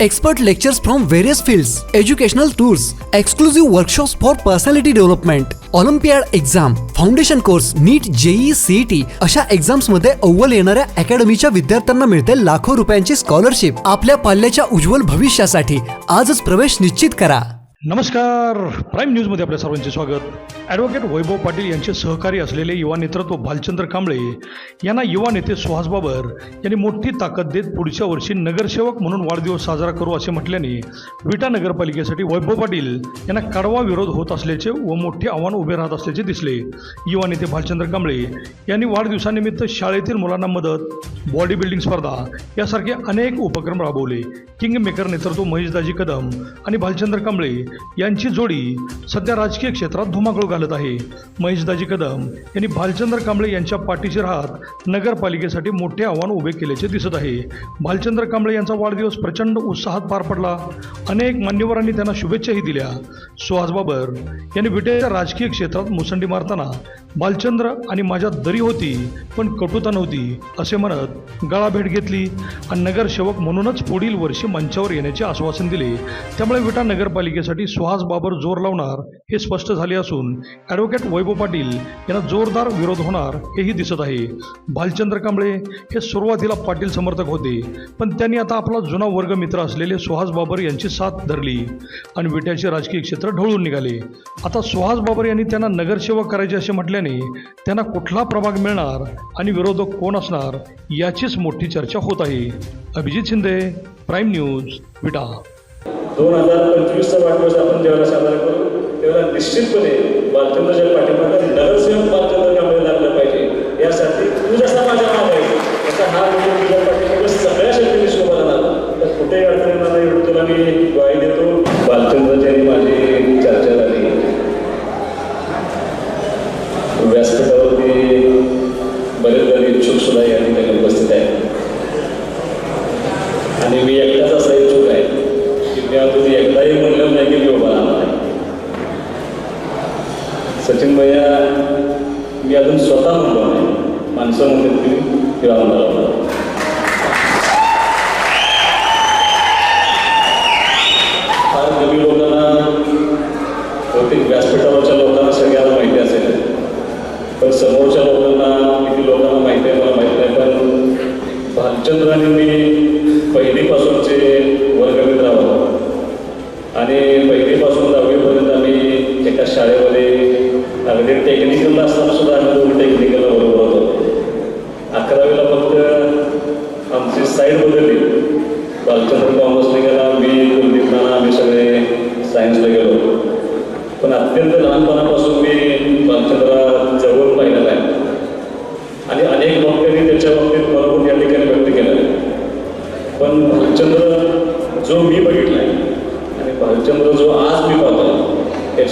Expert lectures from various fields educational tours exclusive workshops for personality development Olympiad exam foundation course NEET JEE CET अशा एक्झाम्समध्ये अव्वल येणाऱ्या अकॅडमीच्या विद्यार्थ्यांना मिळते लाखो रुपयांची स्कॉलरशिप आपल्या पाल्याच्या उज्ज्वल भविष्यासाठी आजच प्रवेश निश्चित करा. नमस्कार. प्राईम न्यूजमध्ये आपल्या सर्वांचे स्वागत. ॲडव्होकेट वैभव पाटील यांचे सहकारी असलेले युवा नेतृत्व भालचंद्र कांबळे यांना युवा नेते सुहास बाबर यांनी मोठी ताकद देत पुढच्या वर्षी नगरसेवक म्हणून वाढदिवस साजरा करू असे म्हटल्याने विटा नगरपालिकेसाठी वैभव पाटील यांना कडवा विरोध होत असल्याचे व मोठे आव्हान उभे राहत असल्याचे दिसले. युवा नेते भालचंद्र कांबळे यांनी वाढदिवसानिमित्त शाळेतील मुलांना मदत बॉडी बिल्डिंग स्पर्धा यासारखे अनेक उपक्रम राबवले. किंग मेकर नेतृत्व महेशदाजी कदम आणि भालचंद्र कांबळे यांची जोडी सध्या राजकीय क्षेत्रात धुमाकूळ घालत आहे. महेशदाजी कदम यांनी भालचंद्र कांबळे यांच्या पाठीशी राहत नगरपालिकेसाठी मोठे आव्हान उभे केल्याचे दिसत आहे. भालचंद्र कांबळे यांचा वाढदिवस प्रचंड उत्साहात पार पडला. अनेक मान्यवरांनी त्यांना शुभेच्छाही दिल्या. सुहास बाबर यांनी विटेच्या राजकीय क्षेत्रात मुसंडी मारताना भालचंद्र आणि माझ्यात दरी होती पण कटुता नव्हती असे म्हणत गळाभेट घेतली आणि नगरसेवक म्हणूनच पुढील वर्षी मंचावर येण्याचे आश्वासन दिले. त्यामुळे विटा नगरपालिकेसाठी सुहास बाबर जोर लावणार हे स्पष्ट झाले असून ॲडव्होकेट वैभव पाटील यांना जोरदार विरोध होणार हेही दिसत आहे. भालचंद्र कांबळे हे सुरुवातीला पाटील समर्थक होते पण त्यांनी आता आपला जुना वर्गमित्र असलेले सुहास बाबर यांची साथ धरली आणि विट्याचे राजकीय क्षेत्र ढवळून निघाले. आता सुहास बाबर यांनी त्यांना नगरसेवक करायचे असे म्हटल्याने त्यांना कुठला प्रभाग मिळणार आणि विरोधक कोण असणार याचीच मोठी चर्चा होत आहे. Abhijit Shinde Prime News Vita. दोन हजार पंचवीसचा वाढदिवस आपण जेव्हा साजरा करू. तेव्हा निश्चितपणे बालचंद्रच्या पाठिंबा नगरसेवक बालचंद्र कांबळे लागला पाहिजे. यासाठी तू जसा माझ्या माग आहे तसा हा तुझ्या पाठिंबा सगळ्या शक्तीने शोभाला राहणार तर कुठेही अडचणी मला एवढं तुला मी ग्वाही देतो. think Graspit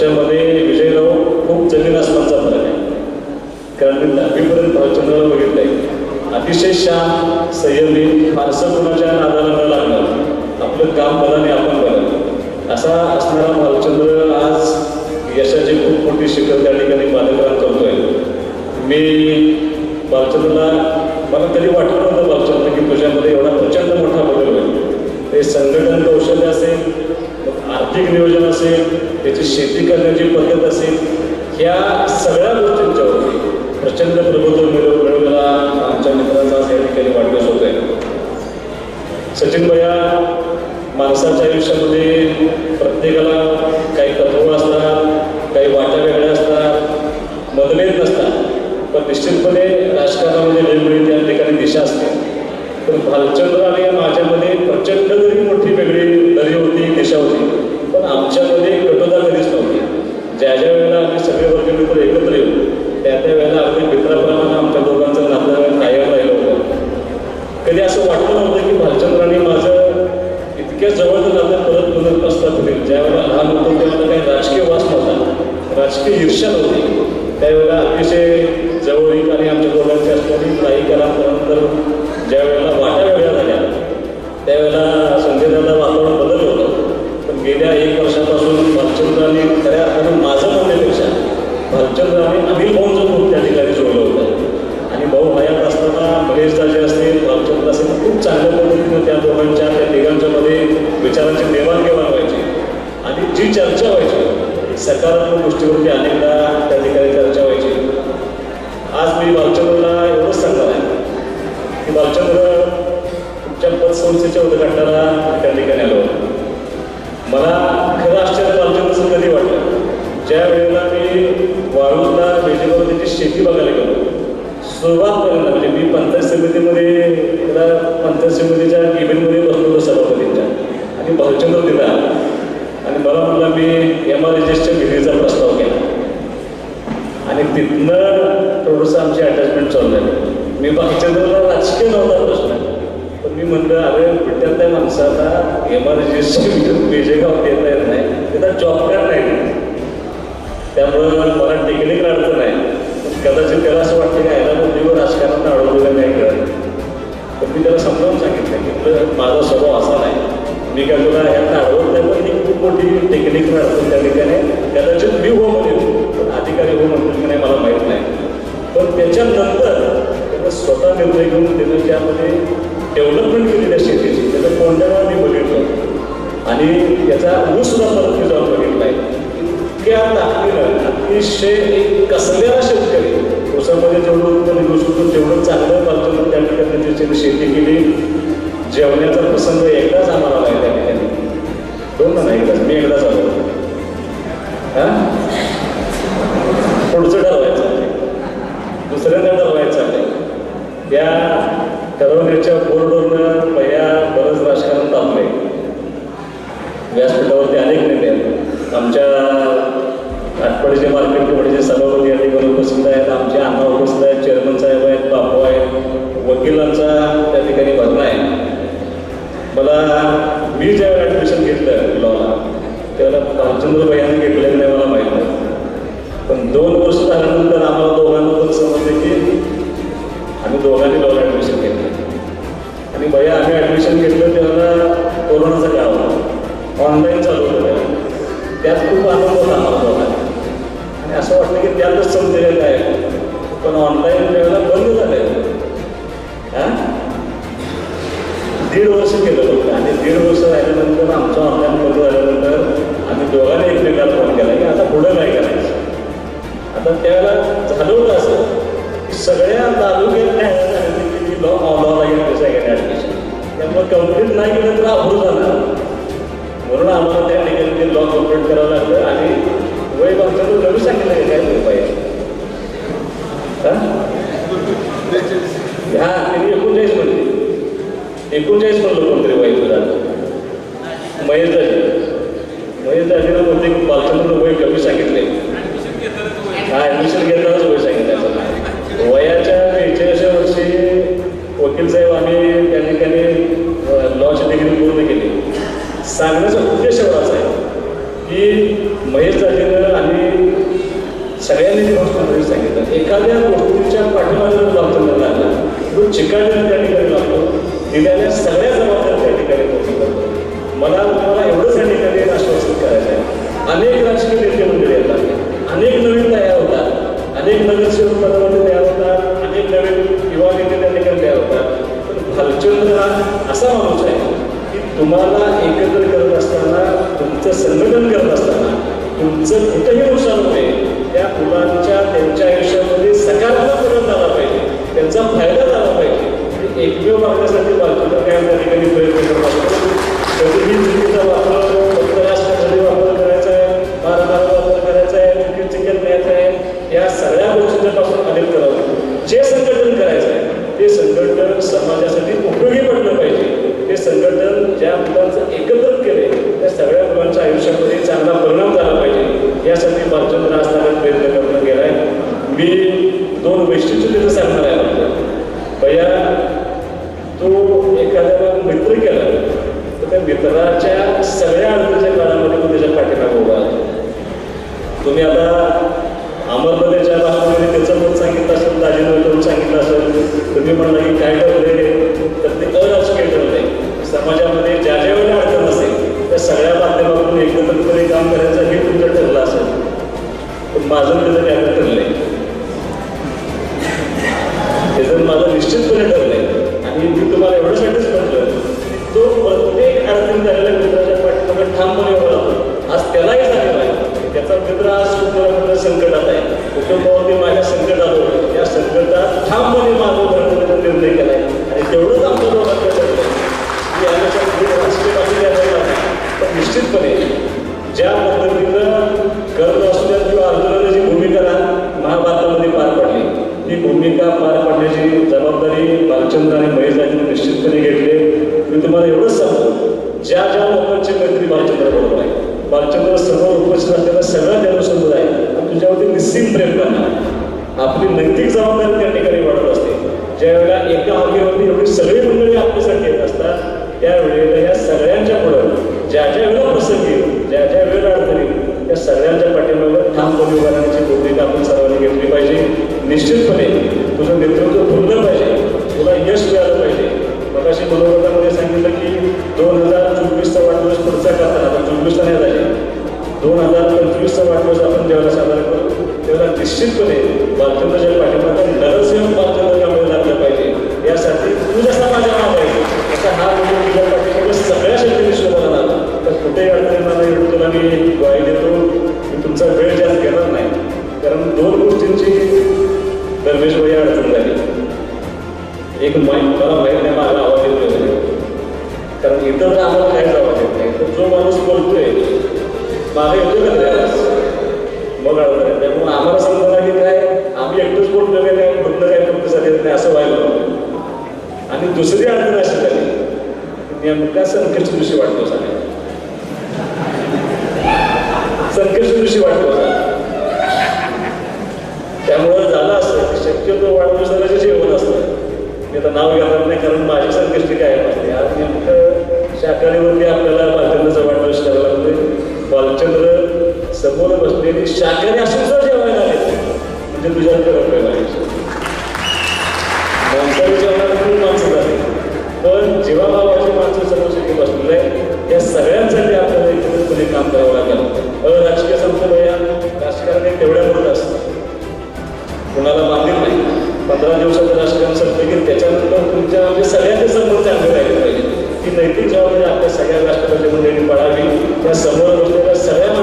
त्याच्यामध्ये विजयराव खूप जमीन आसमानचा फरक आहे. कारण मी दहावीपर्यंत भालचंद्राला बघितलं आहे अतिशय शांत संयमी फारसं कुणाच्या नादाला न लागणार. आपलं काम बलाने आपण करावं. असा असणारा भालचंद्र आज यशाची खूप मोठी शिखर त्या ठिकाणी बालकाम करतोय मी बालचंद्रला मला कधी वाटलं नव्हतं बालचंद्र की तुझ्यामध्ये एवढा प्रचंड मोठा बदल होईल. ते संघटन कौशल्य असेल मग आर्थिक नियोजन असेल त्याची शेती करण्याची पद्धत असेल ह्या सगळ्या गोष्टींच्यावरती प्रचंड प्रभुत्व मिळव मिळवलेला आमच्या मित्राचा आज या ठिकाणी वाढदिवस होत आहे. सचिन भैया माणसाच्या आयुष्यामध्ये प्रत्येकाला काही तत्व असतात काही वाट्या वेगळ्या असतात मतभेद नसतात पण निश्चितपणे राजकारणामध्ये वेगवेगळी त्या ठिकाणी दिशा असते. पण भालचंद्र आणि माझ्यामध्ये प्रचंड जरी मोठी वेगळी दरी होती दिशा होती पण आमच्यामध्ये कटुता कधीच नव्हती. ज्या ज्या वेळेला आम्ही सगळे वर्गमित्र एकत्र येऊ त्या त्या वेळेला अगदी मित्राप्रमाणे आमच्या दोघांचं नातं कायम राहिलं होतं. कधी असं वाटलं नव्हतं की भालचंद्र आणि माझं इतक्या जवळचं नातं परत पुनर्प्रस्ताप होईल ज्या वेळेला लहान होतो त्यावेळेला काही राजकीय वास नव्हता. राजकीय ईर्ष्या नव्हती. त्यावेळेला अतिशय जवळीक आणि आमच्या दोघांची असणारी काही कालानंतर ज्या वेळेला वाट्या वेगळ्या झाल्या त्यावेळेला संजयदाला वातावरण गेल्या एक वर्षापासून भालचंद्राने खऱ्या अर्थानं माझं म्हणण्यापेक्षा भालचंद्रांनी अनिल भाऊंचं खूप त्या ठिकाणी जोडलं होतं. आणि भाऊ हयात असताना महेश जे असतील भालचंद्र असेल खूप चांगल्या पद्धतीनं त्या दोघांच्या त्या तिघांच्यामध्ये विचारांची देवाणघेवाण व्हायची. आणि जी चर्चा व्हायची सकारात्मक गोष्टीवरती अनेकदा त्या ठिकाणी चर्चा व्हायची. आज मी भालचंद्रला एवढंच सांगणार आहे की भालचंद्र तुमच्या पतसंस्थेच्या उद्घाटनाला त्या ठिकाणी आलो मला खरं आश्चर्य भालचंद्रचं कधी वाटलं. ज्या वेळेला मी वाळूला वेजेवरतीची शेती बघायला गेलो सुरुवातपर्यंत म्हणजे मी पंचायत समितीमध्ये त्याला पंचायत समितीच्या इव्हेंटमध्ये बसलो होतो सभापतींच्या. आणि भाऊचंद्र दिला आणि मला म्हटलं मी एम आर एजेसच्या विधीचा प्रस्ताव केला. आणि तिथनं थोडंसं आमची अटॅचमेंट चालू झाली. मी भालचंद्रला राजकीय नव्हता प्रश्न. म्हणलं अरे विद्यार्थी माणसाला एमर्जन्सी बेजेगाव देता येत नाही. त्याचा जॉब काय नाही. त्यामुळं मला टेक्निक अडचण आहे. कदाचित त्याला असं वाटतं की आयला बुद्धीवर राजकारणात अडवलेलं नाही करत पण मी त्याला समजावून सांगितलं की माझा स्वभाव असा नाही. मी काय तुला ह्यांना अडवत नाही पण ती खूप मोठी टेक्निक अडचण त्या ठिकाणी. कदाचित मी हो म्हणेन पण अधिकारी हो म्हणतील की नाही मला माहीत नाही. पण त्याच्यानंतर त्यानं स्वतः निर्णय घेऊन त्यानं ज्यामध्ये डेव्हलपमेंट केलेल्या शेतीची त्याचं कोणत्या मी बघितलं? आणि याचा ऊससुद्धा परत मी जाऊन बघितला आहे. इतक्या ताकदीनं अतिशय एक कसलेला शेतकरी ऊसामध्ये जेवढं उत्पन्न घेऊ शकतो तेवढं चांगलं बाजूला त्या ठिकाणी त्याची शेती केली. जेवण्याचा प्रसंग एकदाच आम्हाला आहे त्या ठिकाणी. दोन ना एकदाच मी एकदाच आलो. पुढचं ठरवायचं आहे. दुसऱ्यांदा ठरवायचं आहे? त्या ठरवण्याच्या बोर्डवरनं पहिल्या बरंच राजकारण तापलंय व्यासपीठावरती अनेक नेते आमच्या आठवडीचे मार्केट कमिटीचे सभापती या ठिकाणी उपस्थित आहेत आमचे आम्हा उपस्थित आहेत चेअरमन साहेब आहेत बापू आहेत वकिलांचा त्या ठिकाणी भरणा आहे. मला मी ज्यावेळेला ॲडमिशन घेतलं लॉला त्यावेळेला भालचंद्र भैयाने घेतलेलं नाही मला माहीत नाही पण दोन वर्ष झाल्यानंतर आम्हाला दोघांना पण समजले की आम्ही दोघांनी लॉला की भैया आम्ही ॲडमिशन घेतलं त्यावेळेला कोरोनाचा काळ होता ऑनलाईन चालू होतं त्यात खूप आनंद होता आम्हाला आणि असं वाटतं की त्यातच समजलेलं काय. पण ऑनलाईन वेळेला बंद झालं हां? दीड वर्ष केलं होतं आणि दीड वर्ष झाल्यानंतर आमचं ऑनलाईन बंद झाल्यानंतर आम्ही दोघांनी एकमेकाला फोन केला की आता पुढं काय करायचं? आता त्यावेळेला झालं होतं असं. की सगळ्या तालुक्यात न्यायालयात सांगितलं की लॉ लॉ लागेल ॲडमिशन त्यामुळे कंप्लीट नाही केलं तर अभूर झालं. म्हणून आम्हाला त्या ठिकाणी ते लॉ कंप्लीट करावं लागलं आणि वय बाबतीत नवीन सांगितलं की काय उपाय हा? त्यांनी एकोणचाळीस म्हणले एकोणचाळीस म्हणलं कोणतरी वय तुझा महेश दाजी. महेश दाजीला म्हणते की बालचंद्र वय कमी सांगितले हा ॲडमिशन घेतानाच वय वकील साहेब आम्ही त्या ठिकाणी लॉची डिग्री पूर्ण केली. सांगण्याचा उद्देश एवढाच आहे की महेश जातीनं आणि सगळ्यांनी ती गोष्ट सांगितलं एखाद्या गोष्टीच्या पाठीमागे बालचंद्र लागला तो चिकाटीनं त्या ठिकाणी लागतो दिलेल्या सगळ्या जबाबदाऱ्या त्या ठिकाणी पोहोचतो मला तुम्हाला एवढंच या ठिकाणी आश्वासित करायचं आहे. अनेक राजकीय नेते मंडळी येतात अनेक नवीन तयार होतात अनेक नगरसेवक असा माणूस आहे की तुम्हाला एकत्र करत असताना तुमचं संघटन करत असताना तुमचं कुठंही नुकसान होते त्या मुलांच्या त्यांच्या आयुष्यामध्ये सकारात्मक परिणाम झाला पाहिजे. त्यांचा फायदा झाला पाहिजे. एकमेव मागण्यासाठी बाजूला काय त्या ठिकाणी प्रयत्न करत असतो कधीही चुकीचा वापर फक्त राष्ट्रासाठी वापर करायचा आहे भारताला वापर करायचा आहे चुकी चिकन न्यायचं आहे या सगळ्या गोष्टींच्या पासून अनेक करावं जे संघटन करायचं आहे ते संघटन समाजासाठी उपयोगी कौरवल्याच्या बाबतीमध्ये त्याचं पण सांगितलं असेल दाजीनं सांगितलं असेल तुम्ही म्हणलं की काय ठरले तर ते अ कुटुंबावरती माझ्या संकट आलो या संकटात ठामपणे माझं धरण्याचा निर्णय केलाय आणि तेवढंच आमचं दोघांचं ठरलं की याच्या पण निश्चितपणे ज्या पद्धतीनं करत असलेल्या किंवा अर्जुनाने जी भूमिका महाभारतामध्ये पार पडली ती भूमिका पार पाडण्याची जबाबदारी बालचंद्र आणि महेशराजांनी निश्चितपणे घेतली. मी तुम्हाला एवढंच सांगतो ज्या ज्या लोकांची मैत्री बालचंद्र बरोबर आहे बालचंद्र समोर उपस्थित असलेला सगळा जनसमोर आहे. आणि तुझ्यावरती निश्चित प्रेम करणार आपली नैतिक जबाबदारी त्या ठिकाणी वाढत असते. ज्या वेळेला एका हॉकीवरती एवढी सगळी मंडळी आपल्यासाठी येत असतात त्यावेळेला या सगळ्यांच्या पुढं ज्या ज्या वेळेला प्रसंगी येईल, ज्या ज्या वेळेला अडचणी या त्या सगळ्यांच्या पाठीमागे ठामपणे उभा राहण्याची भूमिका आपण सर्वांनी घेतली पाहिजे. निश्चितपणे तुझं नेतृत्व निश्चितपणे बालचंद्रच्या पाठीमागे नरसिंह बालचंद्र त्यामुळे लागला पाहिजे. यासाठी तू जसा माझ्या नाव पाहिजे. असा हा मुलगा तुझ्या पाठिंबा सगळ्या शेतकरी शोधाला आला तर कुठेही अडचणी मला एवढं तुला मी ग्वाही देतो. मी तुमचा वेळ जास्त घेणार नाही. कारण दोन गोष्टींची दरवेश भाई अडचण झाली. एक मला माहीत नाही माझा आवाज येतो कारण इतर आम्हाला काहीच आवाज येत नाही. तर जो माणूस बोलतोय माझा येतो का त्याला मग अडचण आहे त्यामुळे आम्हाला नाही असं व्हायला आणि दुसरी अडचण अशी झाली नेमका संकष्ट दिवशी वाटतो सगळ्या संकष्ट दिवशी वाटतो त्यामुळं झालं असतं शक्यतो वाढदिवसाला जेवण असतं. मी आता नाव घेणार नाही कारण माझी संकष्टी काय नसते आज नेमकं शाकाहारीवरती आपल्याला बालचंद्रचा वाढदिवस करायला लागतोय. बालचंद्र समोर बसलेली शाकाहारी असून सुद्धा जेवायला म्हणजे तुझ्या करत लागायचं माणसाच्या खूप माणसं झाली पण जीवाभावाची माणसं समोर शक्य बसलेलं आहे या सगळ्यांसाठी आपल्याला एकत्रितपणे काम करावं लागेल अराजकीय संप्रदाय राजकारण हे तेवढ्या मोठं असतं कुणाला बांधील नाही पंधरा दिवसाचं राजकारण संपलं की त्याच्यानंतर तुमच्या म्हणजे सगळ्यांचे संबंध चांगले राहिले पाहिजे ही नैतिक जबाबदारी आपल्या सगळ्या राष्ट्रपती मंडळींनी पाळावी त्या समोर बसलेल्या सगळ्या